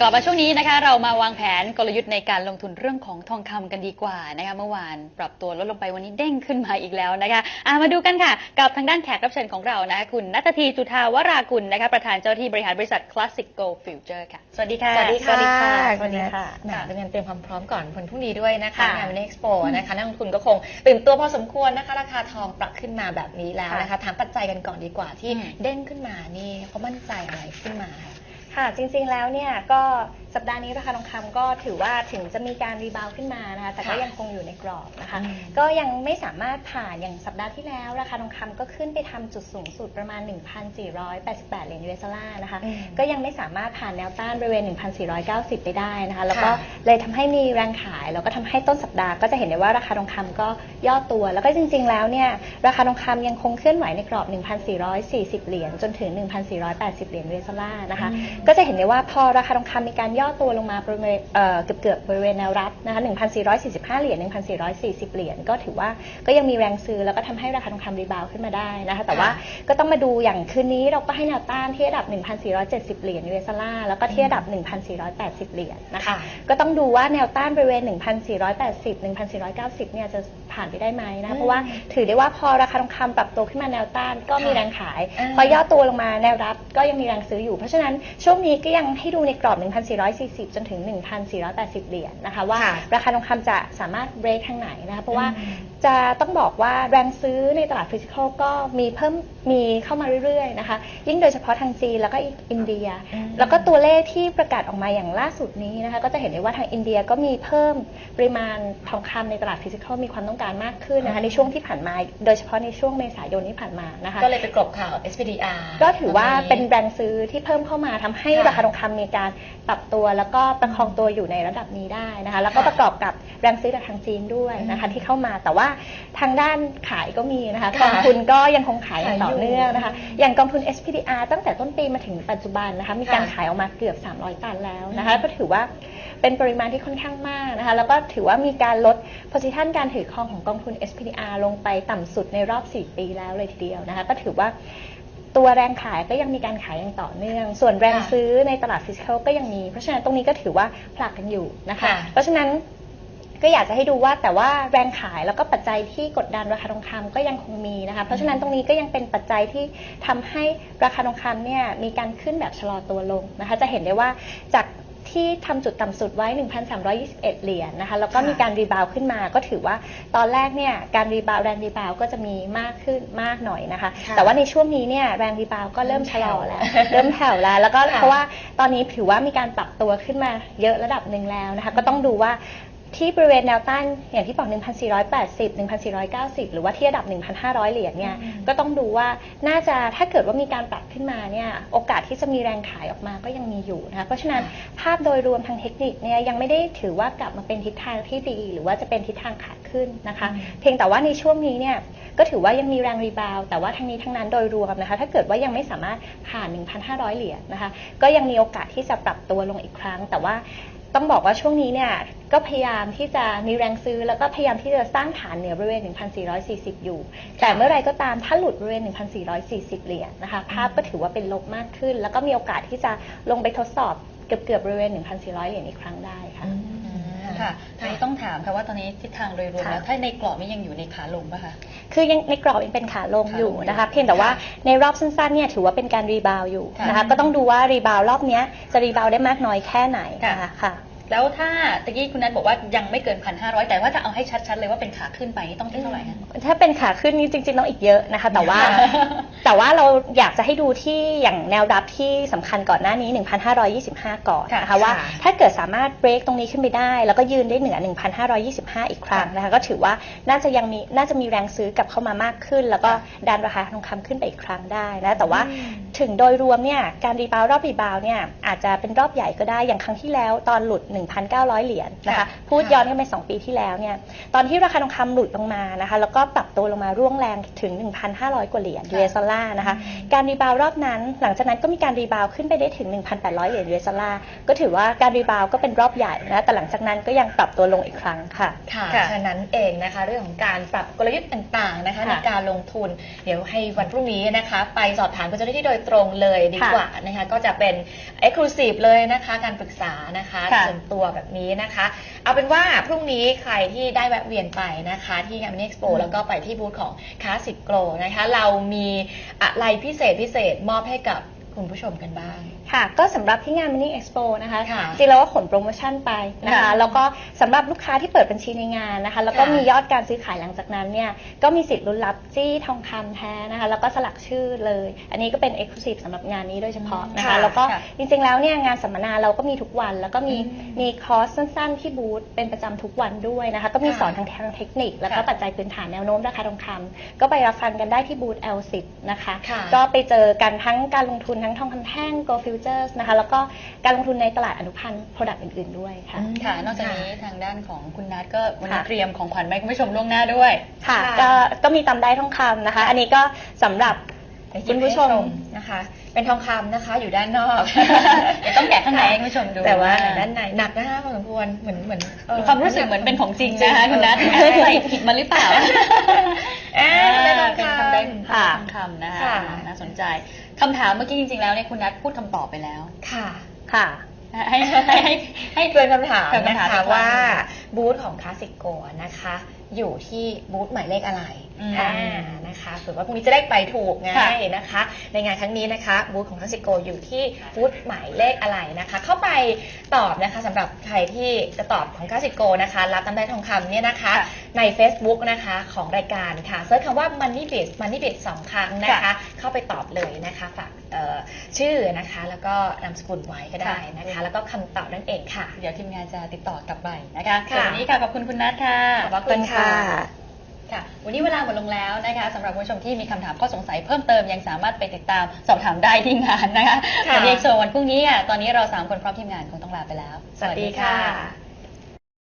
กลับมาช่วงนี้นะคะ เรามาวางแผนกลยุทธ์ในการลงทุนเรื่องของทองคำกันดีกว่านะคะ เมื่อวานปรับตัวลดลงไปวันนี้เด้งขึ้นมาอีกแล้วนะคะอะมาดูกันค่ะ กับทางด้านแขกรับเชิญของเรานะคะคุณนัททีจุธาวรากุลนะคะ ประธานเจ้าหน้าที่บริหารบริษัท Classic Gold Future ค่ะ สวัสดีค่ะ สวัสดีค่ะ สวัสดีค่ะแหมเป็นการเตรียมความพร้อมก่อนวันพรุ่งนี้ด้วยนะคะค่ะงานวันนี้เอ็กซ์โปนะคะนักลงทุนก็คงตื่นตัวพอสมควรนะคะ ราคาทองปรับขึ้นมาแบบนี้แล้วนะคะถามปัจจัยกันก่อนดีกว่าที่อืมเด้งขึ้นมานี่เขามั่นใจอะไรขึ้นมา คะค่ะจริงๆแล้วเนี่ยก็สัปดาห์นี้ราคาทองคำก็ถือว่าถึงจะมีการรีบาวด์ขึ้นมานะคะแต่ก็ค่ะยังคงอยู่ในกรอบนะคะอืมก็ยังไม่สามารถผ่านอย่างสัปดาห์ที่แล้ว ราคาทองคำก็ขึ้นไปทำจุดสูงสุดประมาณ 1,488เหรียญ US ดอลลาร์นะคะอืมก็ยังไม่สามารถผ่านแนวต้านบริเวณ 1,490 ไปได้นะคะ แล้วก็ค่ะเลยทำให้มีแรงขายแล้วก็ทำให้ต้นสัปดาห์ก็จะเห็นได้ว่าราคาทองคำก็ย่อตัว แล้วก็จริง ๆ แล้วเนี่ยราคาทองคำยังคงเคลื่อนไหวในกรอบ 1,440 เหรียญจนถึง 1,480 เหรียญ US ดอลลาร์นะคะอืมก็จะเห็นได้ว่าพอราคาทองคำมีการย่อตัวลงมาบริเวณเอ่อเกือบเกือบๆบริเวณแนวรับนะคะ1,445 เหรียญ 1,440 เหรียญ ก็ถือว่าก็ยังมีแรงซื้อแล้วก็ทำให้ราคาทองคำรีบาวด์ขึ้นมาได้นะคะ แต่ว่าก็ต้องมาดูอย่างคืนนี้เราก็ให้แนวต้านที่ระดับ 1,470 เหรียญ US ดอลลาร์แล้วก็ที่ระดับ 1,480 เหรียญนะคะค่ะก็ต้องดูว่าแนวต้านบริเวณ 1,480 1,490 เนี่ยจะผ่านไปได้ไหมนะอืมเพราะว่าถือได้ว่าพอราคาทองคำปรับตัวขึ้นมาแนวต้านก็มีค่ะแรงขายอ่าพอย่อตัวลงมาแนวรับก็ยังมีแรงซื้ออยู่ เพราะฉะนั้นช่วงนี้ก็ยังให้ดูในกรอบ 1,440 จนถึง 1,480 เหรียญนะคะ ว่าค่ะราคาทองคำจะสามารถเบรกทางไหนนะคะเพราะว่าอืมจะต้องบอกว่าแรงซื้อในตลาดฟิสิกอลก็มีเพิ่มมีเข้ามาเรื่อยๆนะคะ ยิ่งโดยเฉพาะทางจีนแล้วก็อินเดียอืมแล้วก็ตัวเลขที่ประกาศออกมาอย่างล่าสุดนี้นะคะก็จะเห็นได้ว่าทางอินเดียก็มีเพิ่มปริมาณทองคำในตลาดฟิสิกอลมีความต้องการมากขึ้นนะคะในช่วงที่ผ่านมา โดยเฉพาะในช่วงเมษายนที่ผ่านมานะคะก็เลยไปกลบข่าว SPDR ก็ถือว่าตรงเป็นแรงซื้อที่เพิ่มเข้ามาทำให้ค่ะราคาทองคำมีการปรับตัว แล้วก็ประคองตัวอยู่ในระดับนี้ได้นะคะแล้วก็ค่ะประกอบกับแรงซื้อจากทางจีนด้วยนะคะอืมที่เข้ามาแต่ว่าทางด้านขายก็มีนะคะกค่ะองทุนก็ยังคงขายอย่างต่อขายอยู่เนื่องนะคะ อย่างกองทุน SPDR ตั้งแต่ต้นปีมาถึงปัจจุบันนะคะ มีการค่ะขายออกมาเกือบ 300 ตันแล้วนะคะอืมก็ถือว่าเป็นปริมาณที่ค่อนข้างมากนะคะ แล้วก็ถือว่ามีการลด position การถือครองของกองทุน SPDR ลงไปต่ำสุดในรอบ 4 ปีแล้วเลยทีเดียวนะคะ ก็ถือว่าตัวแรงขายก็ยังมีการขายอย่างต่อเนื่อง ส่วนแรงค่ะซื้อในตลาดฟิสิกอลก็ยังมี เพราะฉะนั้นตรงนี้ก็ถือว่าผลักกันอยู่นะคะค่ะเพราะฉะนั้น ก็อยากจะให้ดูว่าแต่ว่าแรงขายแล้วก็ปัจจัยที่กดดันราคาทองคำก็ยังคงมีนะคะเพราะฉะนั้นตรงนี้ก็ยังเป็นปัจจัยที่ทำให้ราคาทองคำเนี่ยมีการขึ้นแบบชะลอตัวลงนะคะจะเห็นได้ว่าจากที่ทำจุดต่ำสุดไว้ 1,321 เหรียญนะคะแล้วก็ค่ะมีการรีบาวด์ขึ้นมาก็ถือว่าตอนแรกเนี่ยการรีบาวด์แรงรีบาวด์ก็จะมีมากขึ้นมากหน่อยนะคะค่ะแต่ว่าในช่วงนี้เนี่ยแรงรีบาวด์ก็เริ่มชะลอแล้วเริ่มแผ่วเริ่มแผ่วแล้วแล้วก็ค่ะเพราะว่าตอนนี้ถือว่ามีการปรับตัวขึ้นมาเยอะระดับหนึ่งแล้วนะคะก็ต้องดูว่า ที่บริเวณแนวต้านอย่างที่บอก 1,480 1,490 หรือว่าที่ระดับ 1,500 เหรียญเนี่ยอืมก็ต้องดูว่าน่าจะถ้าเกิดว่ามีการปรับขึ้นมาเนี่ย โอกาสที่จะมีแรงขายออกมาก็ยังมีอยู่นะคะ เพราะฉะนั้นภาพโดยรวมทางเทคนิคเนี่ยยังไม่ได้ถือว่ากลับมาเป็นทิศทางที่ดี หรือว่าจะเป็นทิศทางขาขึ้นนะคะอืมเพียงแต่ว่าในช่วงนี้เนี่ยก็ถือว่ายังมีแรงรีบาวด์แต่ว่าทั้งนี้ทั้งนั้นโดยรวมนะคะ ถ้าเกิดว่ายังไม่สามารถผ่าน 1,500 เหรียญนะคะ ก็ยังมีโอกาสที่จะปรับตัวลงอีกครั้ง แต่ว่า ต้องบอกว่าช่วงนี้เนี่ยก็พยายามที่จะมีแรงซื้อ แล้วก็พยายามที่จะสร้างฐานเหนือบริเวณ 1,440 อยู่ แต่เมื่อไรก็ตามถ้าหลุดบริเวณ 1,440 เหรียญนะคะ ภาพก็ถือว่าเป็นลบมากขึ้น แล้วก็มีโอกาสที่จะลงไปทดสอบเกือบเกือบบริเวณ 1,400 เหรียญอีกครั้งได้ค่ะ ค่ะทีนี้ต้องถามค่ะว่าตอนนี้ทิศทางโดยรวมค่ะแล้วถ้าในกรอบนี้ยังอยู่ในขาลงป่ะคะ คือยังในกรอบยังเป็นขาลงขาลงอยู่นะคะอยู่เพียงแต่ว่าค่ะในรอบสั้นๆเนี่ยถือว่าเป็นการรีบาวด์อยู่ค่ะนะคะ ก็ต้องดูว่ารีบาวด์รอบเนี้ยจะรีบาวด์ได้มากน้อยแค่ไหนค่ะนะคะค่ะ แล้วถ้าตะกี้คุณนัทบอกว่ายังไม่เกินพันห้าร้อยแต่ว่าจะเอาให้ชัดๆเลยว่าเป็นขาขึ้นไปนี่ต้องที่เท่าไหร่คะถ้าเป็นขาขึ้นนี่จริงๆต้องอีกเยอะนะคะ แต่ว่าค่ะแต่ว่าเราอยากจะให้ดูที่อย่างแนวรับที่สำคัญก่อนหน้านี้ 1,525 ก่อนนะคะค่ะว่า ถ้าเกิดสามารถเบรกตรงนี้ขึ้นไปได้ แล้วก็ยืนได้เหนือ 1,525 อีกครั้งนะคะ ก็ถือว่าน่าจะยังมีน่าจะมีแรงซื้อกลับเข้ามามากขึ้น แล้วก็ดันราคาทองคำขึ้นไปอีกครั้งได้นะแต่ว่าอืมถึงโดยรวมเนี่ยการรีบาวด์รอบรีบาวด์เนี่ยอาจจะเป็นรอบใหญ่ก็ได้อย่างครั้งที่แล้วตอนหลุด1,900 เหรียญนะคะค่ะพูดย้อนกันไป2ปีที่แล้วเนี่ย ตอนที่ราคาทองคำหลุดลงมานะคะ แล้วก็ปรับตัวลงมาร่วงแรงถึง 1,500 กว่าเหรียญ US ดอลลาร์นะคะ การรีบาวด์รอบนั้น หลังจากนั้นก็มีการรีบาวด์ขึ้นไปได้ถึง 1,800 เหรียญ US ดอลลาร์ก็ถือว่าการรีบาวด์ก็เป็นรอบใหญ่นะ แต่หลังจากนั้นก็ยังปรับตัวลงอีกครั้งค่ะ ค่ะค่ะฉะนั้นเองนะคะ เรื่องของการปรับกลยุทธ์ต่างๆนะคะค่ะในการลงทุน เดี๋ยวให้วันพรุ่งนี้นะคะ ไปสอบถามคุณเจ้าหน้าที่โดยตรงเลยดีค่ะกว่านะคะ ก็จะเป็น Exclusive เลยนะคะ การปรึกษานะคะค่ะส่วนตัวแบบนี้นะคะ เอาเป็นว่าพรุ่งนี้ใครที่ได้แวะเวียนไปนะคะ ที่งานมินิเอ็กซ์โปอืมแล้วก็ไปที่บูธของคลาสสิกโกลนะคะ เรามีอะไรพิเศษพิเศษมอบให้กับคุณผู้ชมกันบ้าง ค่ะ ก็สำหรับที่งาน Mini Expo นะคะ ค่ะจริงๆแล้วว่าขนโปรโมชั่นไปนะคะ ค่ะแล้วก็สำหรับลูกค้าที่เปิดบัญชีในงานนะคะ แล้วก็ค่ะมียอดการซื้อขายหลังจากนั้นเนี่ย ก็มีสิทธิ์ลุ้นรับจี้ทองคำแท้นะคะ แล้วก็สลักชื่อเลย อันนี้ก็เป็น Exclusive สำหรับงานนี้โดยเฉพาะนะคะ ค่ะแล้วก็ค่ะจริงๆแล้วเนี่ยงานสัมมนาเราก็มีทุกวัน แล้วก็มีอืมมีคอร์สสั้นๆ ที่บูธเป็นประจำทุกวันด้วยนะคะ ก็มีค่ะสอนทางทางเทคนิค แล้วก็ค่ะปัจจัยพื้นฐานแนวโน้มราคาทองคำก็ไปรับฟังกันได้ที่บูธ L10 นะคะ ค่ะ ก็ไปเจอกันทั้งการลงทุนทั้งทองคำแท่ง Gold Futures นะคะ แล้วก็การลงทุนในตลาดอนุพันธ์ Product อื่นๆด้วยค่ะ ค่ะ นอกจากนี้ทางด้านของคุณนัทก็วันนี้ค่ะ เตรียมของขวัญไปให้คุณผู้ชมล่วงหน้าด้วย ค่ะ ค่ะ ก็ก็มีตำได้ทองคำนะคะ อันนี้ก็สำหรับคุณผู้ชมนะคะ เป็นทองคำนะคะ อยู่ด้านนอกเดี๋ยวต้องแกะข้างในให้คุณผู้ชมดูแต่ว่าด้านในหนักนะคะพอสมควรเหมือนเหมือนเออความรู้สึกเหมือนเป็นของจริงนะคะคุณนัทเออ ใส่ผิดมาหรือเปล่า อ่าเป็นทองเป็นคำคำได้ค่ะ ทองคำนะคะค่ะ น่าสนใจ คำถามเมื่อกี้จริงๆแล้วเนี่ยคุณนัทพูดคำตอบไปแล้ว ค่ะค่ะ ให้ให้ให้ให้เกินคำถามเกินนะคำถามคะอีกครั้งว่า บูธของคลาสสิกโกนะคะ อยู่ที่บูธหมายเลขอะไรอืมอ่านะคะเผื่อว่าพรุ่งนี้จะได้ไปถูกไงค่ะ นะคะ ในงานครั้งนี้นะคะ บูธของคลาสสิโกอยู่ที่บูธหมายเลขอะไรนะคะ เข้าไปตอบนะคะสำหรับใครที่จะตอบของคลาสสิโกนะคะ รับตำได้ทองคำเนี่ยนะคะค่ะ ใน Facebook นะคะของรายการค่ะเซิร์ชคำว่า Money b i t Money b i t สองครั้งนะคะ ค่ะเข้าไปตอบเลยนะคะฝากเอ่อชื่อนะคะ แล้วก็นามสกุลไว้ก็ได้นะคะแล้วก็คำตอบนั่นเองค่ะ เดี๋ยวทีมงานจะติดต่อกลับไปนะคะค่ะ ส่วนวันนี้ค่ะขอบคุณคุณนัทค่ะ ขอบพระคุณค่ะ ค่ะ วันนี้เวลาหมดลงแล้วนะคะสำหรับคุณผู้ชมที่มีคำถามข้อสงสัยเพิ่มเติมยังสามารถไปติดตามสอบถามได้ที่งานนะคะค่ะ วันนี้โชว์วันพรุ่งนี้อะตอนนี้เราสามคนพร้อมทีมงานคงต้องลาไปแล้ว สวัสดีค่ะ